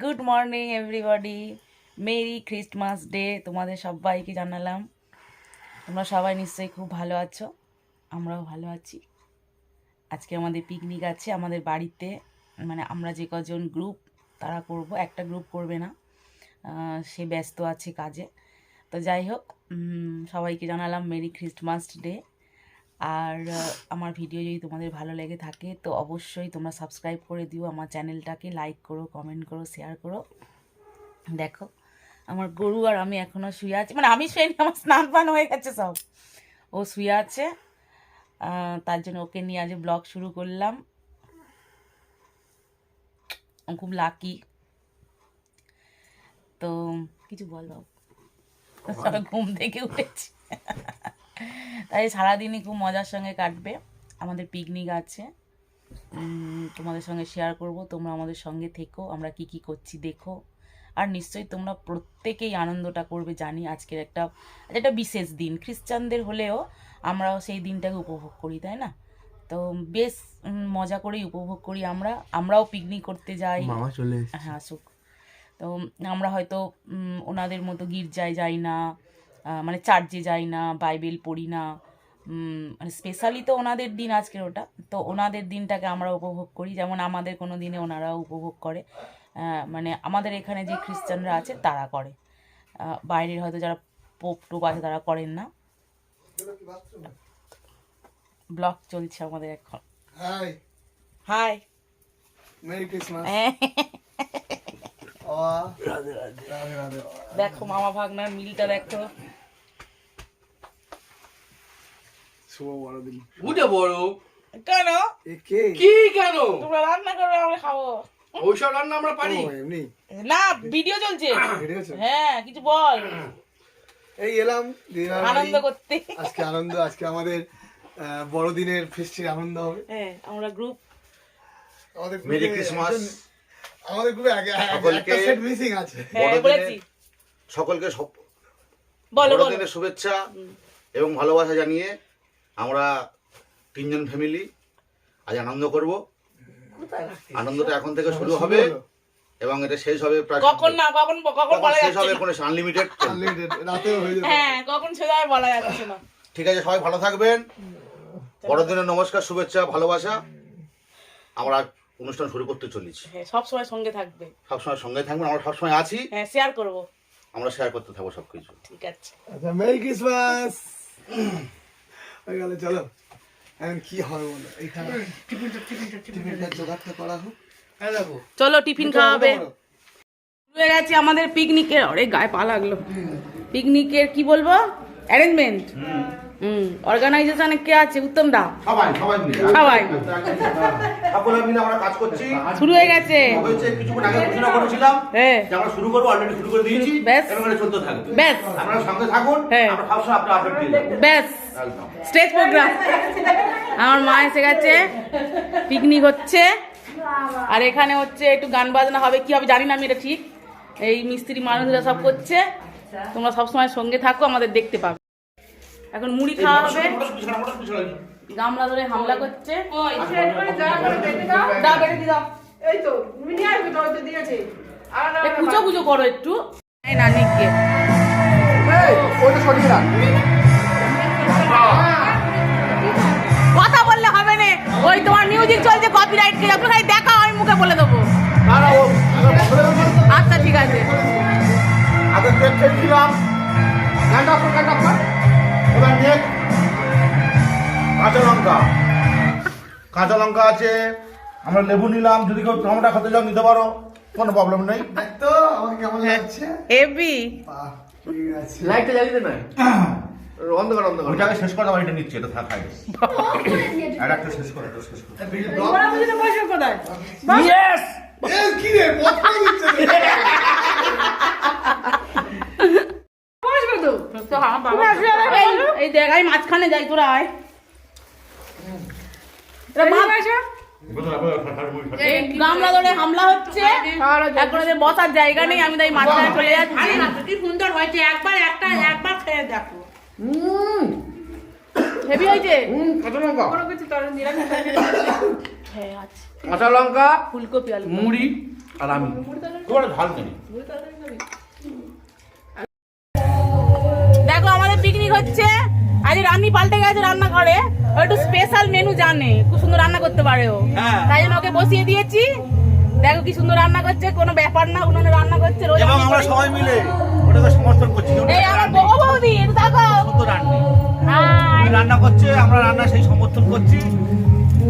Good morning everybody merry Christmas day তোমাদের সবাইকে জানালাম। তোমরা সবাই নিশ্চয়ই খুব ভালো আছো, আমরাও ভালো আছি। আজকে আমাদের পিকনিক আছে আমাদের বাড়িতে। মানে আমরা যে কজন গ্রুপ তারা করব, একটা গ্রুপ করবে না। সে ব্যস্ত আছে কাজে। তো যাই হোক সবাইকে জানালাম মেরি খ্রিস্টমাস ডে আর আমার ভিডিও যদি তোমাদের ভালো লেগে থাকে তো অবশ্যই তোমরা সাবস্ক্রাইব করে দিও আমার চ্যানেলটাকে লাইক করো কমেন্ট করো শেয়ার করো। দেখো আমার গরু আর আমি এখনও শুয়ে আছি। মানে আমি শুয়ে নি, আমার স্নান পান হয়ে গেছে সব। ও শুয়ে আছে তার জন্য ওকে নিয়ে আজ ব্লগ শুরু করলাম। খুব লাকি তো কিছু বল? ঘুম থেকে উঠেছি। তাই সারাদিনই খুব মজার সঙ্গে কাটবে। আমাদের পিকনিক আছে। তোমাদের সঙ্গে শেয়ার করব। তোমরা আমাদের সঙ্গে থেকো। আমরা কি কি করছি দেখো। আর নিশ্চয়ই তোমরা প্রত্যেকেই আনন্দটা করবে জানি আজকের একটা একটা বিশেষ দিন। খ্রিস্টানদের হলেও আমরাও সেই দিনটাকে উপভোগ করি তাই না? তো বেশ মজা করেই উপভোগ করি আমরা। আমরাও পিকনিক করতে যাই। মামা চলে হ্যাঁ আসুক। তো আমরা হয়তো ওনাদের মতো গির্জায় যাই না। মানে চার্চে যাই না বাইবেল পড়ি না মানে স্পেশালি তো ওনাদের দিন আজকের ওটা। তো ওনাদের দিনটাকে আমরা উপভোগ করি। যেমন আমাদের কোনো দিনে ওনারাও উপভোগ করে। মানে আমাদের এখানে যে খ্রিস্টানরা আছে তারা করে। বাইরের হয়তো যারা পোপ টোপ আছে তারা করেন না। ব্লগ চলছে আমাদের এখন। Hi. Hi. Merry Christmas. Radhe. দেখো মামা ভাগনার মিলটা দেখো। শুভ বড়দিন উঠে বড় কেন? কে? কি কেন? তোমরা রান্না করবে আমরা খাব। ওইসব রান্না আমরা পারি। এমনি? না ভিডিও চলছে। ভিডিও চলছে? হ্যাঁ কিছু বল। এই এলাম আনন্দ করতে। আজকে আনন্দ আজকে আমাদের বড়দিনের ফেস্টির আনন্দ হবে। হ্যাঁ আমরা গ্রুপ আমাদের মেরি ক্রিসমাস। আমাদের গ্রুপে আগে সকলকে- সেট মিসিং আছে। হ্যাঁ বলেছি। সকলকে সব- বড়দিনের শুভেচ্ছা এবং ভালোবাসা জানিয়ে আমরা তিনজন ফ্যামিলি আজ আনন্দ করব। আনন্দটা এখন থেকে শুরু হবে এবং এটা শেষ হবে প্রায় কখন না কখন কখন বলা শেষ হবে কোনো আনলিমিটেড Unlimited, রাতেও হয়ে যাবে। হ্যাঁ কখন শেষ হবে বলা যাচ্ছে না। ঠিক আছে সবাই ভালো থাকবেন। বড়দিনের নমস্কার শুভেচ্ছা ভালোবাসা। আমরা অনুষ্ঠান শুরু করতে চলেছি। হ্যাঁ সব সময় সঙ্গে থাকবে। সব সময় সঙ্গে থাকবেন আমরা সব সময় আছি। হ্যাঁ শেয়ার করব। আমরা শেয়ার করতে থাকব সবকিছু। ঠিক আছে। আচ্ছা মেরি ক্রিসমাস হয়ে গেল চলো। এখন কি হবে বলো? এইখানে টিফিনটা জোগাড়টা করা হোক। হ্যাঁ চলো টিফিন খাওয়াবে। হয়ে গেছে আমাদের পিকনিকের অরে গায়ে পা লাগল। পিকনিকের কি বলব? অ্যারেঞ্জমেন্ট হুম। অর্গানাইজেশনে কে আছে? উত্তম দা। সবাই সবাই মিলে। সবাই। সকলে মিলে আমরা কাজ করছি। শুরু হয়ে গেছে। হয়েছে কিছুক্ষণ আগে ঘোষণা করেছিলাম হ্যাঁ যে আমরা শুরু করব অলরেডি শুরু করে দিয়েছি। ব্যাস। চলতে থাকবে। ব্যাস। আপনারা সঙ্গে থাকুন হ্যাঁ। আমরা সবসময় আপনার আপডেট দিয়ে দেবো। ব্যাস। স্টেজ প্রোগ্রাম আমার মা এসে গেছে। পিকনিক হচ্ছে। আর এখানে হচ্ছে একটু গান বাজনা হবে। কি হবে জানি না আমি এটা ঠিক। এই মিস্ত্রি মানুষরা সব করছে। তোমরা সবসময় সঙ্গে থাকো আমাদের দেখতে পাবে। এখন মুড়ি খাওয়া হবে। গামলা ধরে হামলা করছে। এ কুচো কুচো করো একটু। নানিকে। কথা বললে হবে না। ওই তোমার মিউজিক চলছে কপিরাইট কে একটু খালি দেখাও আমি মুখে বলে দেবো। আচ্ছা ঠিক আছে। আগে গানটা গানটা এবার কাঁচা লঙ্কা। কাঁচা লঙ্কা আছে আমরা লেবু নিলাম। যদি কেউ টমেটো খেতে যাও নিতে পারো। কোনো প্রবলেম নেই। তো আমাকে কেমন লাগছে? হেভি বাহ ঠিক আছে। লাইটটা জ্বালিয়ে না। অন্ধকার অন্ধকার। ওইটাকে শেষ করে দাও এটা নিচ্ছে এটা থাক খাই আর একটা শেষ করে এটা শেষ করে। ইয়েস এ, কি রে পথে দিচ্ছে তো। এই- এই দেখ আমি মাঝখানে যাই তোরা আয়। তোরা মা- এই গামলা ধরে হামলা হচ্ছে। এখন বসার জায়গা নেই আমি তাই মাঝখানে চলে যাচ্ছি। কি সুন্দর হয়েছে একবার একটা একবার খেয়ে দেখো। হেভি হয়েছে? কাঁচা লঙ্কা। হ্যাঁ কাঁচা লঙ্কা ফুলকপি আলু মুড়ি আর আমি। ঝাল নেই। পিকনিক হচ্ছে। আজ রান্নি পাল্টে গেছে রান্না করে ও একটু স্পেশাল মেনু জানে। খুব সুন্দর রান্না করতে পারে ও। হ্যাঁ। তাই জন্য ওকে বসিয়ে দিয়েছি। দেখো কি সুন্দর রান্না করছে কোনো ব্যাপার না উনুনে রান্না করছে রোজ এবং আমরা সবাই মিলে ওটাকে সমর্থন করছি। এই আমার বউ বৌদি একটু দেখো সুন্দর রান্না। উনি রান্না করছে আমরা রান্না সেই সমর্থন করছি।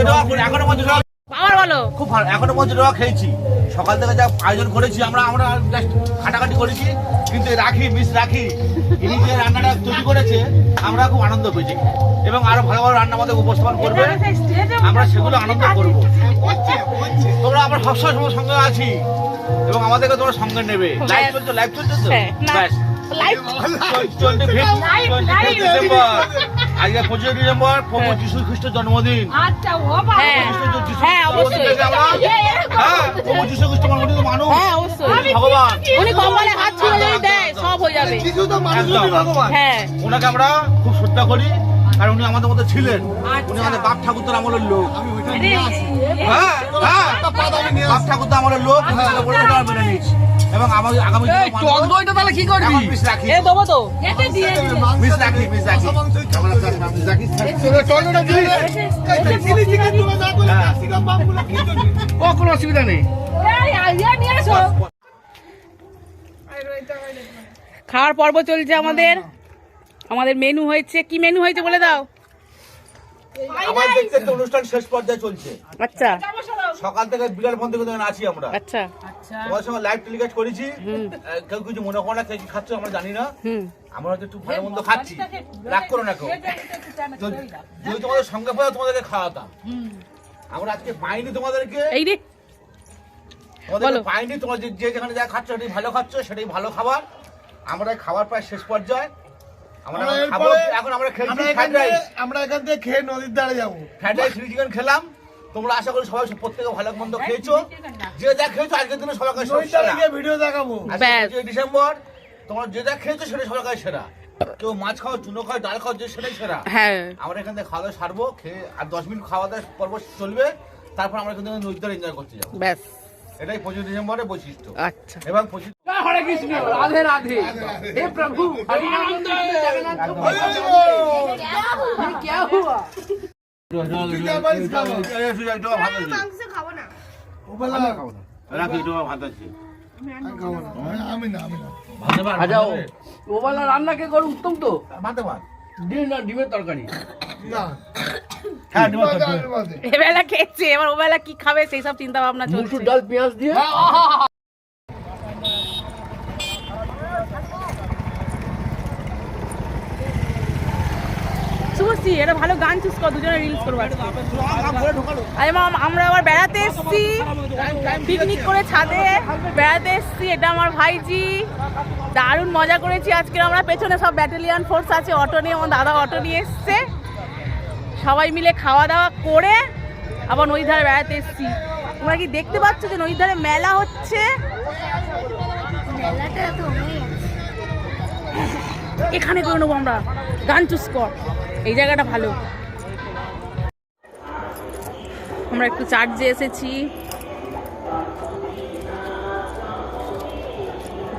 এটা এখনও পর্যন্ত আবার বলো। খুব ভালো এখনও পর্যন্ত রোয়া খেয়েছি। সকাল থেকে যা আয়োজন করেছি আমরা আমরা just খাটাখাটি করেছি কিন্তু রাখি মিস রাখি ইনি যে রান্নাটা তৈরি করেছে আমরা খুব আনন্দ পেয়েছি। এবং আরও ভালো ভালো রান্না আমাদের উপস্থাপন করবে। আমরা সেগুলো আনন্দ করব। তোমরা আমরা সবসময় তোমার সঙ্গে আছি এবং আমাদেরকে তোমরা সঙ্গে নেবে। লাইভ চলছে লাইভ চলছে তো? হ্যাঁ, ব্যাস। আজকে পঁচিশে ডিসেম্বর প্রভু যিশু খ্রিস্টের জন্মদিন। আচ্ছা ভগবান উনি কপালে হাত ছুঁয়ে যদি দেয় সব হয়ে যাবে কিছু তো মানুষই ভগবান হ্যাঁ ওনাকে আমরা খুব শ্রদ্ধা করি কারণ উনি আমাদের মধ্যে ছিলেন উনি আমাদের বাপ ঠাকুর আমলের লোক হ্যাঁ হ্যাঁ বাপ ঠাকুর আমলের লোক মেনে নিয়েছি এবং আমাদের আগামী দিনে টক দইটা তাহলে কি করবি এখন মিস রাখি এ দেবো তো এটা দিয়ে মিস রাখি মিস রাখি আমরা মিস রাখি ও কোনো অসুবিধা নেই এই আইডিয়া নিয়ে আসো খাওয়ার পর্ব চলছে আমাদের। আমাদের মেনু হয়েছে। কি মেনু হয়েছে বলে দাও? আমার দেখতে অনুষ্ঠান শেষ পর্যায়ে চলছে। আচ্ছা। সকাল থেকে বিকাল পর্যন্ত কিন্তু আছি আমরা। আচ্ছা। তোমার সঙ্গে লাইভ টেলিকাস্ট করেছি। কেউ কিছু মনে করো না কেউ কি খাচ্ছ আমরা জানি না। আমরা হয়তো একটু ভালো মন্দ খাচ্ছি। রাগ করো না কেউ। যদি তোমাদের সঙ্গে তোমাদেরকে খাওয়াতাম। আমরা আজকে পাইনি তোমাদেরকে। এই রে। তোমাদেরকে বলো। পাইনি তোমার যে যে যেখানে যা খাচ্ছ সেটাই ভালো খাচ্ছ সেটাই ভালো খাবার। আমরা খাবার প্রায় শেষ পর্যায়ে। আমরা আমরা খাব এখন আমরা খেয়েছি এখান ফ্রাইড থেকে রাইস আমরা এখান থেকে খেয়ে নদীর ধারে যাব। ফ্রাইড রাইস চিলি চিকেন খেলাম। তোমরা আশা করি সবাই প্রত্যেকে ভালো মন্দ খেয়েছো। যে যা খেয়েছো আজকের দিনে সবার কাছে নদীর ধারে গিয়ে ভিডিও দেখাবো। ডিসেম্বর। তোমরা যে যা খেয়েছো সেটাই সবার কাছে সেরা। কেউ মাছ খাও চুনো খাও ডাল খাও যে সেটাই সেরা। হ্যাঁ। আমরা এখান থেকে খাওয়া দাওয়া সারবো খেয়ে আর দশ মিনিট খাওয়া দাওয়া পর্ব চলবে। তারপর আমরা এখান থেকে নদীতে এনজয় করতে যাব। ব্যাস। এটাই পঁচিশ ডিসেম্বরের বৈশিষ্ট্য। আচ্ছা। এবং পঁচিশ হরে কৃষ্ণ রাধে রাধে হে প্রভু হরি নাম জগন্নাথ क्या हुआ আমি না আমি না আজাও ও বলা রান্না কে করো উত্তম তো ভাতে ভাত ডিম না ডিমের তরকারি না হ্যাঁ ডিমের বাদে, তরকারি। আমি বাদে। এবেলা খেয়েছে এবার ওবেলা কি খাবে সেই সব চিন্তা ভাবনা চলছে মুসুর ডাল পেঁয়াজ দিয়ে শুভশ্রী এটা ভালো গান চুজ কর, দুজনে রিলস করব আমরা আবার বেড়াতে এসছি। পিকনিক করে ছাদে বেড়াতে এসছি, এটা আমার ভাইজি। দারুণ মজা করেছি আজকে, আমরা পেছনে সব ব্যাটালিয়ান ফোর্স আছে অটো নিয়ে, আমার দাদা অটো নিয়ে এসছে। সবাই মিলে খাওয়া দাওয়া করে আবার নদী ধারে বেড়াতে এসছি। তোমরা কি দেখতে পাচ্ছ যে নদীর ধারে মেলা হচ্ছে? এখানে করে নেব আমরা। গান চুজ কর। এই জায়গাটা ভালো। আমরা একটু চার্জে এসেছি।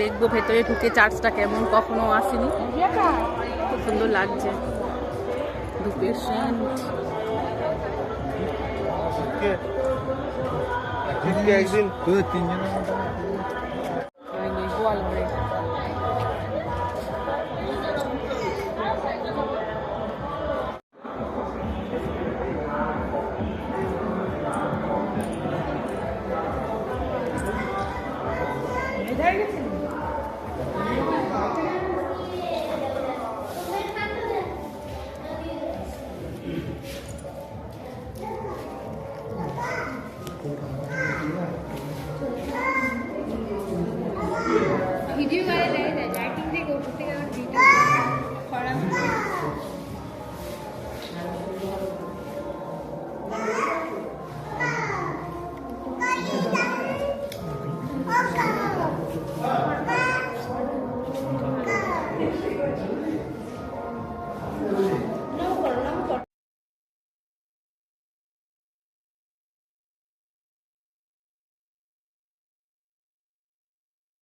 দেখব ভেতরে ঢুকে চার্জটা কেমন কখনো আসেনি। খুব সুন্দর লাগছে। ধূপের সেন্ট একদিন তোদের তিনজনের মতো